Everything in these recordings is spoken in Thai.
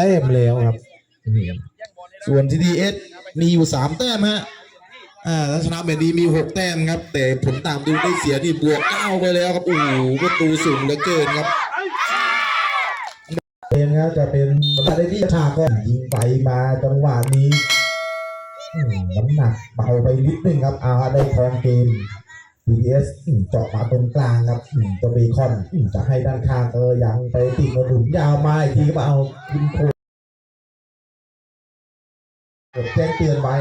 แต้มแล้วครับนี่ครับส่วน TDS มีอยู่สามแต้มฮะอ่าล้วชนะแบดีมีหกแต้มครับ แต่ผลตามดูได้เสียนี่บวกเก้าไปแล้วครับโอ้โหประตูสูงเหลือเกินครับเป็นครับจะเป็นประเด็นที่ฉากก็ยิงไปมาจังหวะนี้น้ำหนักเบาไปนิดนึงครับอาได้ครองเกม BTS เจาะมาตรงกลางครับตัวเบคอนจะให้ด้านข้างเออยังไปติดกระดุมยาวมาอีกทีก็มาเอายิงโคกดแจ้งเตือนไว้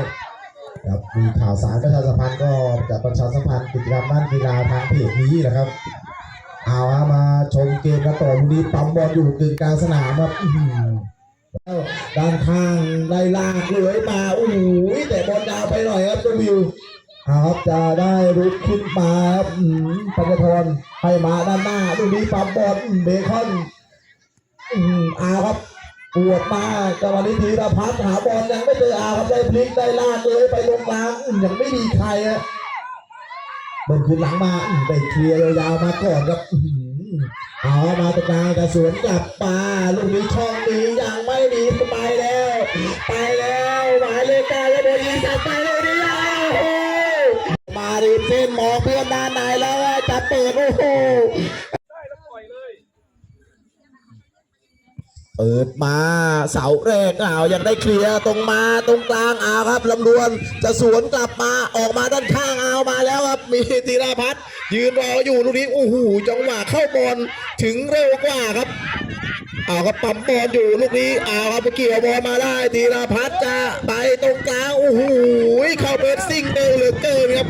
ครับมีข่าวสารประชาสัมพันธ์ก็จะประชาสัมพันธ์กิจกรรมด้านกีฬาทางเพจนี้นะครับ เอาฮะมาชมเกมกันต่อลูกนี้ปั๊มบอลอยู่กึ่งกลางสนามครับด้านข้างไล่ลากเลยมาโอ้โหแต่บอลยาวไปหน่อยครับเจ้าวิว อาครับจะได้รุกขึ้นมาครับอื้อหือปัญญาธรให้มาด้านหน้าลูกนี้ปั๊มบอลเบคอนอื้อาครับปวดมาจังหวะนี้ธีรพัฒน์หาบอลยังไม่เจออาครับได้พลิกได้ลากเลยไปลงกลางอื้อยังไม่มีใครฮะเบิ้ลขึ้นหลังมาอื้อไปเคลียร์ยาวมาก่อนครับอื้อหือเอามาตะกลางจะสวนกลับมาลูกนี้ช่องนี้ยังไม่ดีไปแล้ว ไปแล้วหมายเลขเก้าจะโดนยิงจัดไปแล้ว มาริมเส้นมองเพื่อนด้านในแล้วจะเปิดโอ้โหเปิดมาเสาแรกอ้าวยังได้เคลียร์ตรงมาตรงกลางอ้าวครับลำดวนจะสวนกลับมาออกมาด้านข้างอ้าวมาแล้วครับมีธีรพัฒน์ยืนรออยู่ลูกนี้โอ้โหจังหวะเข้าบอลถึงเร็วกว่าครับอ้าวครับปั๊มบอลอยู่ลูกนี้อ้าวครับเกี่ยวบอลมาได้ธีรพัฒน์จะไปตรงกลางโอ้โหเข้าเบสซิ่งเร็วเหลือเกินครับ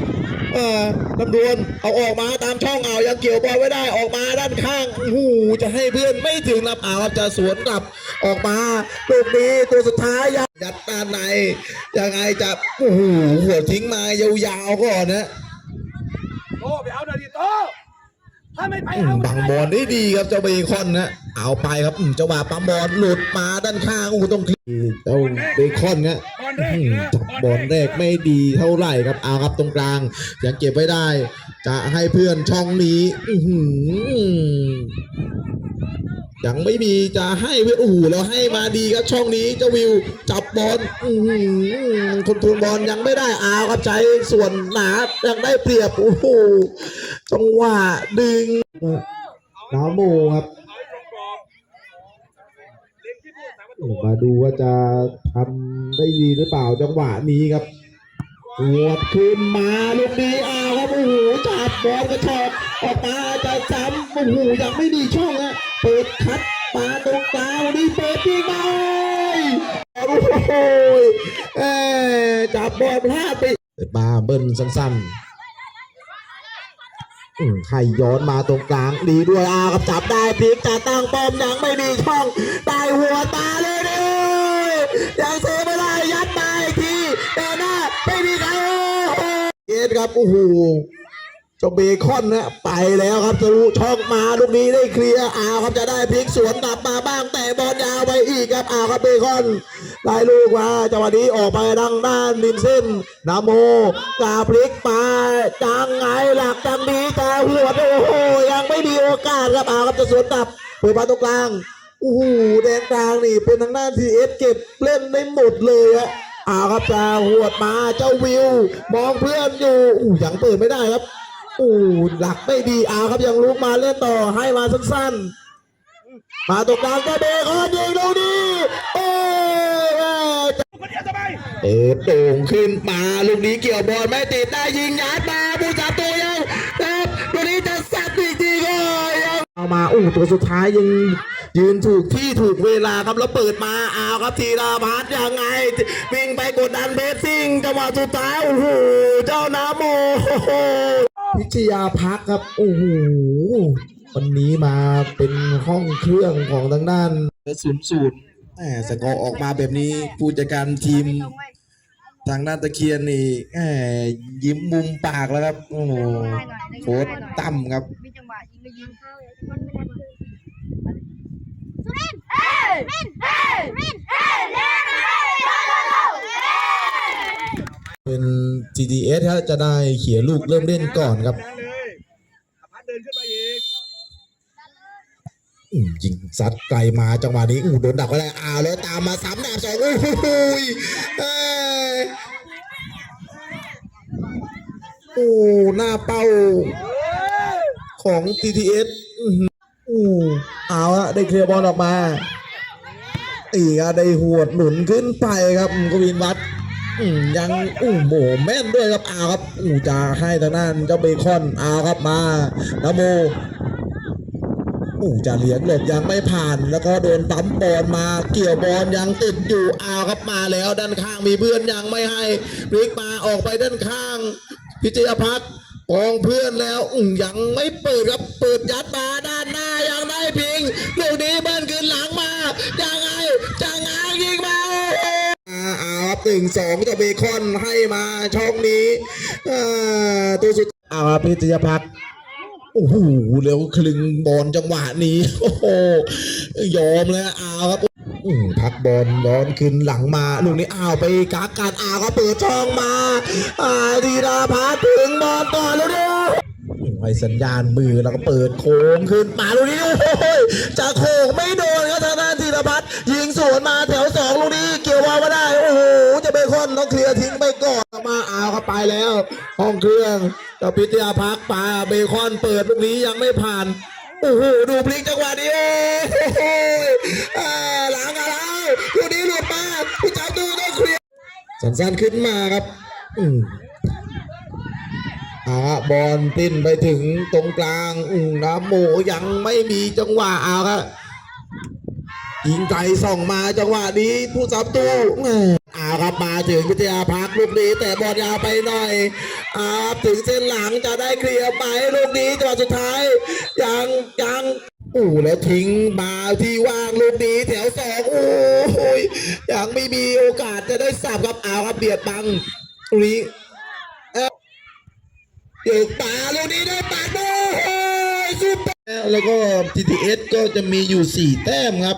เออลำดวนเอาออกมาตามช่องเอายังเกี่ยวบอลไว้ได้ออกมาด้านข้างโอ้โหจะให้เพื่อนไม่ถึงนับเอาครับจะสวนกลับออกมาลูกนี้ตัวสุดท้ายยัดยัดด้านในยังไงจะโอ้โหหัวทิ้งมายาวๆก่อนนะโตไปเอาหน่อยดิโตถ้าไม่ไปอืมเอาบังบอลได้ดีครับเจ้าเบคอนนะเอาไปครับอืมจังหวะปั๊มบอลหลุดมาด้านข้างโอ้โหต้องทีเจ้าเบคอนนะบอลแรกอืมนะจั บบอลแรกไม่ดีเท่าไหร่ครับเอาครับตรงกลาง ยังเก็บไว้ได้ จะให้เพื่อนช่องนี้อื้อหือยังไม่มีจะให้เพื่อนโอ้โหแล้วให้มาดีครับช่องนี้เจ้าวิวจับบอลอื้อหือคนทูลบอลยังไม่ได้เอาครับใจส่วนหนายังได้เปรียบโอ้โหจังหวะดึงน้าโมครับ เอาให้ตรงกรอบเล็งที่ผู้สาประตู มาดูว่าจะทำได้ดีหรือเปล่าจังหวะนี้ครับหัวดขึ้นมาลูกนี้อ้าวครับโอ้โหจับบอลกระชอกออกมาจะซ้ำโอ้โหยังไม่ดีช่องฮะเปิดคัดมาตรงกลางนนี้เปิดยิงมาโอ้โหเอ้ยจับบอลพลาดไปเปิดมาเบิ้ลสั้นๆ ให้ย้อนมาตรงกลางดีด้วยอากับจับได้พลิกจะตั้งป้อมยังไม่มีช่องได้หัวตาเลยดิยังเซฟไม่ได้ยัดมาอีกทีแต่หน้าไม่มีใครโอ้โหเกตครับโอ้โหเจ้าเบคอนนะไปแล้วครับทะลุช่องมาลูกนี้ได้เคลียร์อาครับจะได้พลิกสวนกลับมาบ้างแต่บอลยาวไปอีกครับอาครับเบคอน ได้ลูกมาจังหวะนี้ออกไปดังด้านริมเส้นนาโมกาพลิกมาจังไงหลักจังนี้แต่หัวโอ้โหยังไม่มีโอกาสครับเอาครับจะสวนกลับเปิดมาตรงกลางโอ้โหแดนกลางนี่เป็นทางด้านทีเอสเก็บเล่นได้หมดเลยอะเอาครับจะหวดมาเจ้าวิว มองเพื่อนอยู่อู้ยังเปิดไม่ได้ครับอู้หลักไม่ดีเอาครับยังลุกมาเล่นต่อให้มาสั้นๆ มาตรงกลางก็เบคอนยิงลูกนี้โอ้เดีเปิดโด่งขึ้นมาลูกนี้เกี่ยวบอลไม่ติดได้ยิงยัดมาผู้จับตัวยังครับลูกนี้จะสับอีกทีก็ยังเอามาอู้ตัวสุดท้ายยังยืนถูกที่ถูกเวลาครับแล้วเปิดมาเอาครับธีราพัฒยังไง วิ่งไปกดดันเพสซิ่งจังหวะสุดท้ายโอ้โหเจ้าน้ำโมพิชยาพักครับโอ้โห วันนี้มาเป็นห้องเครื่องของทางด้านศูนย์ศูนย์แหมสกอร์ออกมาแบบนี้ผู้จัดการทีม ทางด้านตะเคียนนี่แหมยิ้มมุมปากแล้วครับโอ้โหโค้ดตั้มครับมีจังหวะยิงก็ยิงเข้าเลยมันไม่ได้สุรินทร์เอ้ยสุรินทร์เอ้ยสุรินทร์เอ้ยเร็วเร็วเร็วเร็วเร็วเร็วเป็น GTS ฮะจะได้เขียนลูกเริ่มเล่นก่อนครับเลยอภัทรเดินขึ้นไปอีกอืม ยิงซัดไกลมาจังหวะนี้อู้โดนดักไปได้อ้าวแล้วตามมาสามดาบสองโอ้โหยเอ้ยโอ้หน้าเป้า ของ TTS อื้อหืออู้เอาละได้เคลียร์บอลออกมาอีกอะได้หวดหนุนขึ้นไปครับกวินวัดยังอู้โหแม่นด้วยครับเอาครับอู้จะให้ทางด้านเจ้าเบคอนเอาครับมานะโม อู้จ่าเลี้ยงหลบยังไม่ผ่าน แล้วก็โดนปั๊มบอลมาเกี่ยวบอลยังติดอยู่อ้าวครับมาแล้วด้านข้างมีเพื่อนยังไม่ให้พลิกมาออกไปด้านข้าง พิจยพัฒน์กองเพื่อนแล้วอื้อยังไม่เปิดครับเปิดยัดมาด้านหน้ายังได้พิงลูกนี้เบิ้ลขึ้นหลังมายังไงจะงางยิงมาอ้าเอาครับหนึ่งสองจะเบคอนให้มาช่องนี้ตัวสุดเอาครับพิจยพัฒน์ อ้โหเร็วคลึงบอลจังหวะนี้ โอ้โหยอมเลยอ้าวครับพักบอลย้อนขึ้นหลังมาลูกนี้อ้าวไปกักการอ้าวก็เปิดช่องมาอาธีราพัฒถึงบอลก่อนแล้วเด้อให้สัญญาณมือแล้วก็เปิดโค้งขึ้นมาลูกนี้โอ้โหจะโค้งไม่โดนครับทางด้านธีรพัฒน์ยิงสวนมาแถวสองลูกนี้เกี่ยววามาได้โอ้โหจะเบคอนต้องเคลียร์ทิ้งไปก่อนมาอ้าวเข้าไปแล้ว ห้องเครื่อง เจ้าพิทยาพักปาเบคอนเปิดลูกนี้ยังไม่ผ่าน โอ้โห ดูพลิกจังหวะนี้โอ้โหอ่าหลังอะไรลูกนี้หลุดมาผู้จับดูต้องเคลียร์สั้นๆขึ้นมาครับ อืมอ่าบอลปิ้นไปถึงตรงกลางอืมน้ำโมยังไม่มีจังหวะเอาครับยิงไกลส่องมาจังหวะนี้ผู้สับตู้อาครับมาถึงวิทยาพักลูกนี้แต่บอลยาวไปหน่อย อาบถึงเส้นหลังจะได้เคลียร์ไปลูกนี้จังหวะสุดท้าย ยังยังอู้แล้วทิ้งมาที่ว่างลูกนี้แถวสองโอ้ยยังไม่มีโอกาสจะได้สับครับเอาครับเบียดบังลูกนี้เอ้าเดือกป่าลูกนี้ได้ปาดโอ้ยสุดแล้วก็ TTS ก็จะมีอยู่4แต้มครับ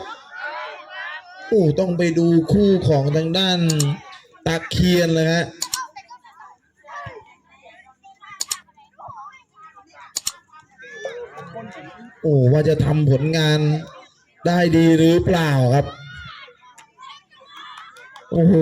โอ้ต้องไปดูคู่ของทางด้านตาเคียนเลยฮะ โอ้ว่าจะทำผลงานได้ดีหรือเปล่าครับ โอ้โห